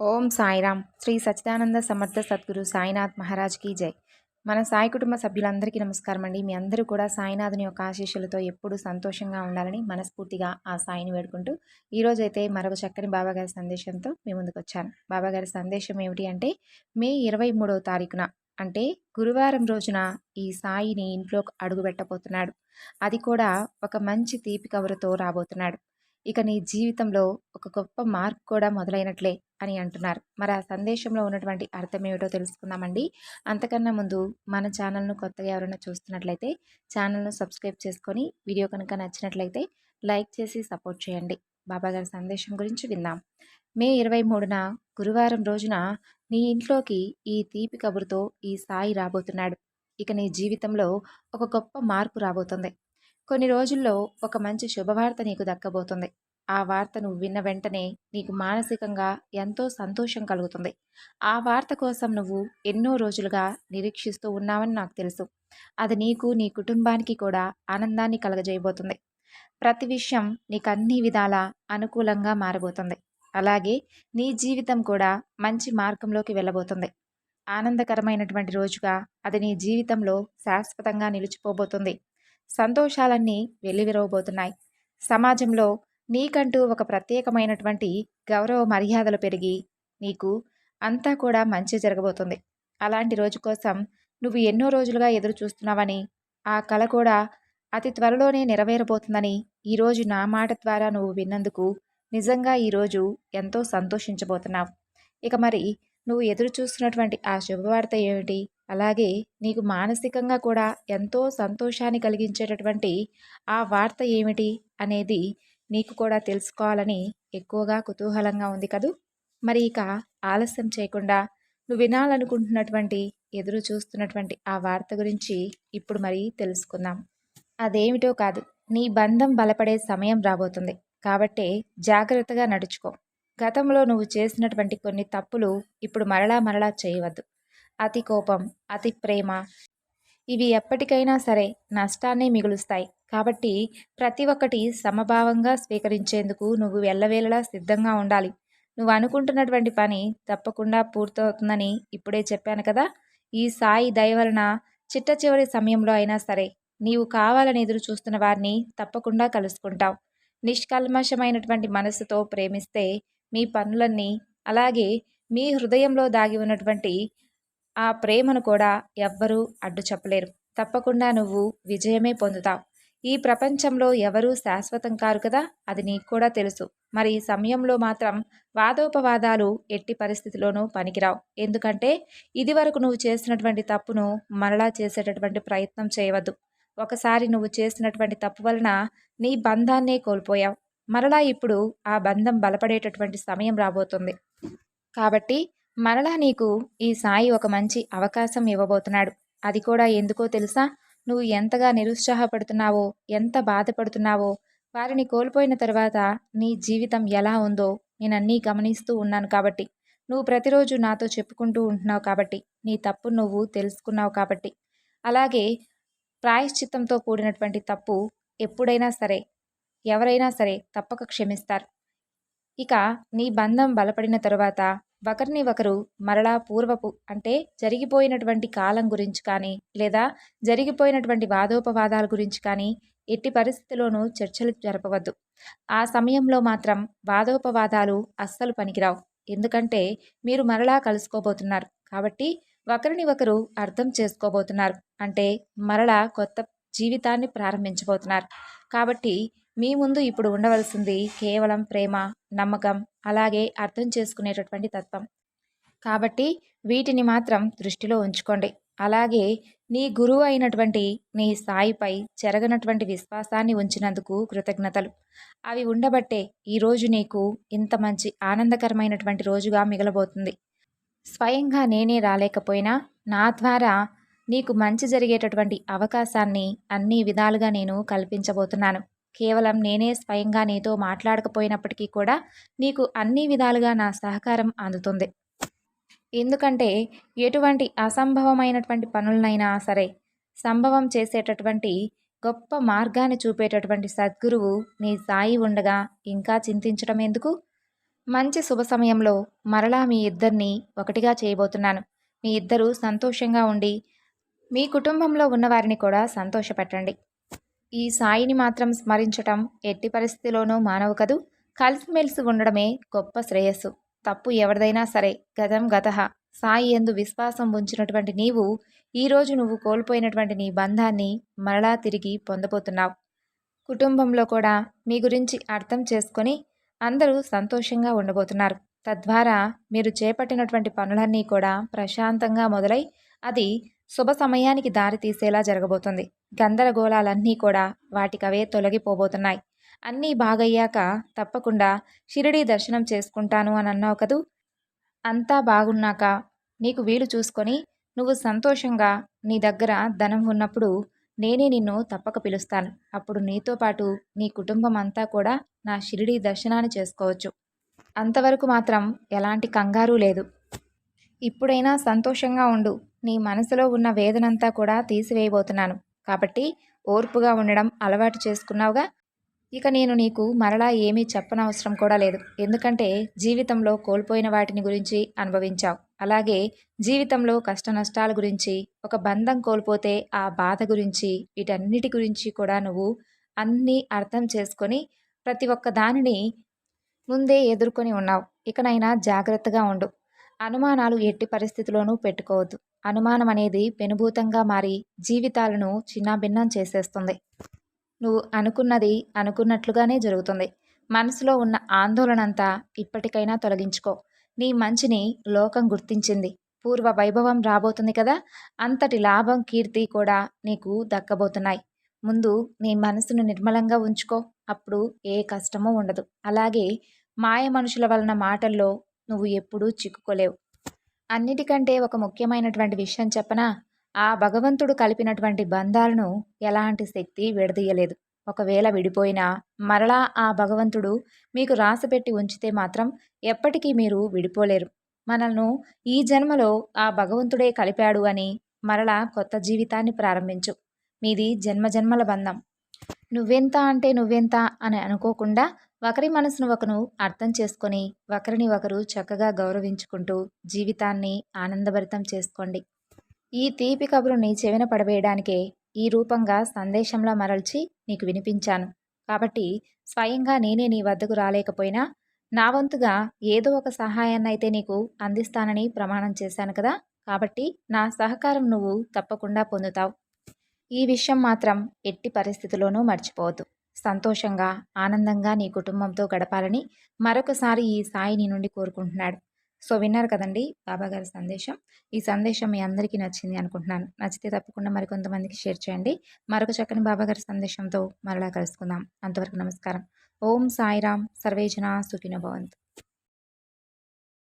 ఓం సాయిరామ్. శ్రీ సచ్చిదానంద సమర్థ సద్గురు సాయినాథ్ మహారాజ్కి జై. మన సాయి కుటుంబ సభ్యులందరికీ నమస్కారం అండి. మీ అందరూ కూడా సాయినాథుని యొక్క ఆశీస్సులతో ఎప్పుడూ సంతోషంగా ఉండాలని మనస్ఫూర్తిగా ఆ సాయిని వేడుకుంటూ ఈరోజైతే మరొక చక్కని బాబాగారి సందేశంతో మీ ముందుకు వచ్చాను. బాబాగారి సందేశం ఏమిటి అంటే మే ఇరవై మూడవ తారీఖున అంటే గురువారం రోజున ఈ సాయిని ఇంట్లో అడుగు పెట్టబోతున్నాడు. అది కూడా ఒక మంచి తీపి కవరుతో రాబోతున్నాడు. ఇక నీ జీవితంలో ఒక గొప్ప మార్క్ కూడా మొదలైనట్లే అని అంటున్నారు. మరి ఆ సందేశంలో ఉన్నటువంటి అర్థం ఏమిటో తెలుసుకుందామండి. అంతకన్నా ముందు మన ఛానల్ను కొత్తగా ఎవరైనా చూస్తున్నట్లయితే ఛానల్ను సబ్స్క్రైబ్ చేసుకొని వీడియో కనుక నచ్చినట్లయితే లైక్ చేసి సపోర్ట్ చేయండి. బాబాగారి సందేశం గురించి విందాం. మే ఇరవై మూడున గురువారం రోజున నీ ఇంట్లోకి ఈ తీపి కబురుతో ఈ సాయి రాబోతున్నాడు. ఇక నీ జీవితంలో ఒక గొప్ప మార్పు రాబోతుంది. కొన్ని రోజుల్లో ఒక మంచి శుభవార్త నీకు దక్కబోతుంది. ఆ వార్త నువ్వు విన్న వెంటనే నీకు మానసికంగా ఎంతో సంతోషం కలుగుతుంది. ఆ వార్త కోసం నువ్వు ఎన్నో రోజులుగా నిరీక్షిస్తూ ఉన్నావని నాకు తెలుసు. అది నీకు నీ కుటుంబానికి కూడా ఆనందాన్ని కలగజేయబోతుంది. ప్రతి విషయం నీకు అన్ని విధాల అనుకూలంగా మారబోతుంది. అలాగే నీ జీవితం కూడా మంచి మార్గంలోకి వెళ్ళబోతుంది. ఆనందకరమైనటువంటి రోజుగా అది నీ జీవితంలో శాశ్వతంగా నిలిచిపోబోతుంది. సంతోషాలన్నీ వెల్లివిరవబోతున్నాయి సమాజంలో నీకంటూ ఒక ప్రత్యేకమైనటువంటి గౌరవ మర్యాదలు పెరిగి నీకు అంతా కూడా మంచి జరగబోతుంది. అలాంటి రోజు కోసం నువ్వు ఎన్నో రోజులుగా ఎదురు చూస్తున్నావని ఆ కళ కూడా అతి త్వరలోనే నెరవేరబోతుందని ఈరోజు నా మాట ద్వారా నువ్వు విన్నందుకు నిజంగా ఈరోజు ఎంతో సంతోషించబోతున్నావు. ఇక మరి నువ్వు ఎదురు చూస్తున్నటువంటి ఆ శుభవార్త ఏమిటి? అలాగే నీకు మానసికంగా కూడా ఎంతో సంతోషాన్ని కలిగించేటటువంటి ఆ వార్త ఏమిటి అనేది నీకు కూడా తెలుసుకోవాలని ఎక్కువగా కుతూహలంగా ఉంది కదూ? మరి ఇక ఆలస్యం చేయకుండా నువ్వు వినాలనుకుంటున్నటువంటి ఎదురు చూస్తున్నటువంటి ఆ వార్త గురించి ఇప్పుడు మరి తెలుసుకుందాం. అదేమిటో కాదు నీ బంధం బలపడే సమయం రాబోతుంది. కాబట్టే జాగ్రత్తగా నడుచుకో. గతంలో నువ్వు చేసినటువంటి కొన్ని తప్పులు ఇప్పుడు మరలా మరలా చేయవద్దు. అతి కోపం అతి ప్రేమ ఇవి ఎప్పటికైనా సరే నష్టాన్నే మిగులుస్తాయి. కాబట్టి ప్రతి ఒక్కటి సమభావంగా స్వీకరించేందుకు నువ్వు వెళ్ళవేళలా సిద్ధంగా ఉండాలి. నువ్వు అనుకుంటున్నటువంటి పని తప్పకుండా పూర్తవుతుందని ఇప్పుడే చెప్పాను కదా? ఈ సాయి దయ వలన చిట్ట చివరి సమయంలో అయినా సరే నీవు కావాలని ఎదురు చూస్తున్న వారిని తప్పకుండా కలుసుకుంటావు. నిష్కల్మషమైనటువంటి మనసుతో ప్రేమిస్తే మీ పనులన్నీ అలాగే మీ హృదయంలో దాగి ఉన్నటువంటి ఆ ప్రేమను కూడా ఎవ్వరూ అడ్డు చెప్పలేరు. తప్పకుండా నువ్వు విజయమే పొందుతావు. ఈ ప్రపంచంలో ఎవరూ శాశ్వతం కారు కదా? అది నీకు కూడా తెలుసు. మరి సమయంలో మాత్రం వాదోపవాదాలు ఎట్టి పరిస్థితిలోనూ పనికిరావు. ఎందుకంటే ఇది వరకు నువ్వు చేసినటువంటి తప్పును మరలా చేసేటటువంటి ప్రయత్నం చేయవద్దు. ఒకసారి నువ్వు చేసినటువంటి తప్పు వలన నీ బంధాన్నే కోల్పోయావు. మరలా ఇప్పుడు ఆ బంధం బలపడేటటువంటి సమయం రాబోతుంది. కాబట్టి మరలా నీకు ఈ సాయి ఒక మంచి అవకాశం ఇవ్వబోతున్నాడు. అది కూడా ఎందుకో తెలుసా? నువ్వు ఎంతగా నిరుత్సాహపడుతున్నావో ఎంత బాధపడుతున్నావో వారిని కోల్పోయిన తర్వాత నీ జీవితం ఎలా ఉందో నేను గమనిస్తూ ఉన్నాను కాబట్టి. నువ్వు ప్రతిరోజు నాతో చెప్పుకుంటూ ఉంటున్నావు కాబట్టి నీ తప్పు నువ్వు తెలుసుకున్నావు కాబట్టి. అలాగే ప్రాయశ్చిత్తంతో కూడినటువంటి తప్పు ఎప్పుడైనా సరే ఎవరైనా సరే తప్పక క్షమిస్తారు. ఇక నీ బంధం బలపడిన తరువాత ఒకరిని ఒకరు మరలా పూర్వపు అంటే జరిగిపోయినటువంటి కాలం గురించి కానీ లేదా జరిగిపోయినటువంటి వాదోపవాదాల గురించి కానీ ఎట్టి పరిస్థితిలోనూ చర్చలు జరపవద్దు. ఆ సమయంలో మాత్రం వాదోపవాదాలు అస్సలు పనికిరావు. ఎందుకంటే మీరు మరలా కలుసుకోబోతున్నారు. కాబట్టి ఒకరిని ఒకరు అర్థం చేసుకోబోతున్నారు. అంటే మరలా కొత్త జీవితాన్ని ప్రారంభించబోతున్నారు. కాబట్టి మీ ముందు ఇప్పుడు ఉండవలసింది కేవలం ప్రేమ నమ్మకం అలాగే అర్థం చేసుకునేటటువంటి తత్వం. కాబట్టి వీటిని మాత్రం దృష్టిలో ఉంచుకోండి. అలాగే నీ గురువు అయినటువంటి నీ స్థాయిపై చెరగనటువంటి విశ్వాసాన్ని ఉంచినందుకు కృతజ్ఞతలు. అవి ఉండబట్టే ఈరోజు నీకు ఇంత మంచి ఆనందకరమైనటువంటి రోజుగా మిగలబోతుంది. స్వయంగా నేనే రాలేకపోయినా నా ద్వారా నీకు మంచి జరిగేటటువంటి అవకాశాన్ని అన్ని విధాలుగా నేను కల్పించబోతున్నాను. కేవలం నేనే స్వయంగా నీతో మాట్లాడకపోయినప్పటికీ కూడా నీకు అన్ని విధాలుగా నా సహకారం అందుతుంది. ఎందుకంటే ఎటువంటి అసంభవమైనటువంటి పనులనైనా సరే సంభవం చేసేటటువంటి గొప్ప మార్గాన్ని చూపేటటువంటి సద్గురువు నీ సాయి ఉండగా ఇంకా చింతించడం ఎందుకు? మంచి శుభ సమయంలో మరలా మీ ఇద్దరిని ఒకటిగా చేయబోతున్నాను. మీ ఇద్దరూ సంతోషంగా ఉండి మీ కుటుంబంలో ఉన్నవారిని కూడా సంతోషపెట్టండి. ఈ సాయిని మాత్రం స్మరించటం ఎట్టి పరిస్థితిలోనూ మానవు కదూ కలిసిమెలిసి ఉండడమే గొప్ప శ్రేయస్సు. తప్పు ఎవరిదైనా సరే గతం గత. సాయి ఎందు విశ్వాసం ఉంచినటువంటి నీవు ఈరోజు నువ్వు కోల్పోయినటువంటి నీ బంధాన్ని మరలా తిరిగి పొందబోతున్నావు. కుటుంబంలో కూడా మీ గురించి అర్థం చేసుకొని అందరూ సంతోషంగా ఉండబోతున్నారు. తద్వారా మీరు చేపట్టినటువంటి పనులన్నీ కూడా ప్రశాంతంగా మొదలై అది శుభ సమయానికి దారి తీసేలా జరగబోతుంది. గందరగోళాలన్నీ కూడా వాటికవే తొలగిపోబోతున్నాయి. అన్నీ బాగయ్యాక తప్పకుండా షిరిడీ దర్శనం చేసుకుంటాను అని అన్నావు కదూ? అంతా బాగున్నాక నీకు వీలు చూసుకొని నువ్వు సంతోషంగా నీ దగ్గర ధనం ఉన్నప్పుడు నేనే నిన్ను తప్పక పిలుస్తాను. అప్పుడు నీతో పాటు నీ కుటుంబం అంతా కూడా నా షిరిడీ దర్శనాన్ని చేసుకోవచ్చు. అంతవరకు మాత్రం ఎలాంటి కంగారు లేదు. ఇప్పుడైనా సంతోషంగా ఉండు. నీ మనసులో ఉన్న వేదనంతా కూడా తీసివేయబోతున్నాను. కాబట్టి ఓర్పుగా ఉండడం అలవాటు చేసుకున్నావుగా? ఇక నేను నీకు మరలా ఏమీ చెప్పనవసరం కూడా లేదు. ఎందుకంటే జీవితంలో కోల్పోయిన వాటిని గురించి అనుభవించావు. అలాగే జీవితంలో కష్ట నష్టాల గురించి ఒక బంధం కోల్పోతే ఆ బాధ గురించి వీటన్నిటి గురించి కూడా నువ్వు అన్నీ అర్థం చేసుకొని ప్రతి ఒక్క దానిని ముందే ఎదుర్కొని ఉన్నావు. ఇకనైనా జాగ్రత్తగా ఉండు. అనుమానాలు ఎట్టి పరిస్థితిలోనూ పెట్టుకోవద్దు. అనుమానం అనేది పెనుభూతంగా మారి జీవితాలను చిన్నాభిన్నం చేసేస్తుంది. నువ్వు అనుకున్నది అనుకున్నట్లుగానే జరుగుతుంది. మనసులో ఉన్న ఆందోళనంతా ఇప్పటికైనా తొలగించుకో. నీ మంచిని లోకం గుర్తించింది. పూర్వ వైభవం రాబోతుంది కదా? అంతటి లాభం కీర్తి కూడా నీకు దక్కబోతున్నాయి. ముందు నీ మనసును నిర్మలంగా ఉంచుకో. అప్పుడు ఏ కష్టమూ ఉండదు. అలాగే మాయ మనుషుల వలన మాటల్లో నువ్వు ఎప్పుడూ చిక్కుకోలేవు. అన్నిటికంటే ఒక ముఖ్యమైనటువంటి విషయం చెప్పన? ఆ భగవంతుడు కలిపినటువంటి బంధాలను ఎలాంటి శక్తి విడదీయలేదు. ఒకవేళ విడిపోయినా మరలా ఆ భగవంతుడు మీకు రాసిపెట్టి ఉంచితే మాత్రం ఎప్పటికీ మీరు విడిపోలేరు. మనల్ని ఈ జన్మలో ఆ భగవంతుడే కలిపాడు అని మరలా కొత్త జీవితాన్ని ప్రారంభించు. మీది జన్మజన్మల బంధం. నువ్వెంత అంటే నువ్వెంత అని అనుకోకుండా ఒకరి మనసును ఒకరు అర్థం చేసుకొని ఒకరిని ఒకరు చక్కగా గౌరవించుకుంటూ జీవితాన్ని ఆనందభరితం చేసుకోండి. ఈ తీపి కబురుని చెవిన పడవేయడానికే ఈ రూపంగా సందేశంలా మరల్చి నీకు వినిపించాను. కాబట్టి స్వయంగా నేనే నీ వద్దకు రాలేకపోయినా నా వంతుగా ఏదో ఒక సహాయాన్నైతే నీకు అందిస్తానని ప్రమాణం చేశాను కదా! కాబట్టి నా సహకారం నువ్వు తప్పకుండా పొందుతావు. ఈ విషయం మాత్రం ఎట్టి పరిస్థితిలోనూ మర్చిపోవద్దు. సంతోషంగా ఆనందంగా నీ కుటుంబంతో గడపాలని మరొకసారి ఈ సాయి నీ నుండి కోరుకుంటున్నాడు. సో విన్నారు కదండి బాబాగారి సందేశం. ఈ సందేశం మీ అందరికీ నచ్చింది అనుకుంటున్నాను. నచ్చితే తప్పకుండా మరికొంతమందికి షేర్ చేయండి. మరొక చక్కని బాబాగారి సందేశంతో మరలా కలుసుకుందాం. అంతవరకు నమస్కారం. ఓం సాయిరామ్ సర్వేజన సుఖినభవంత్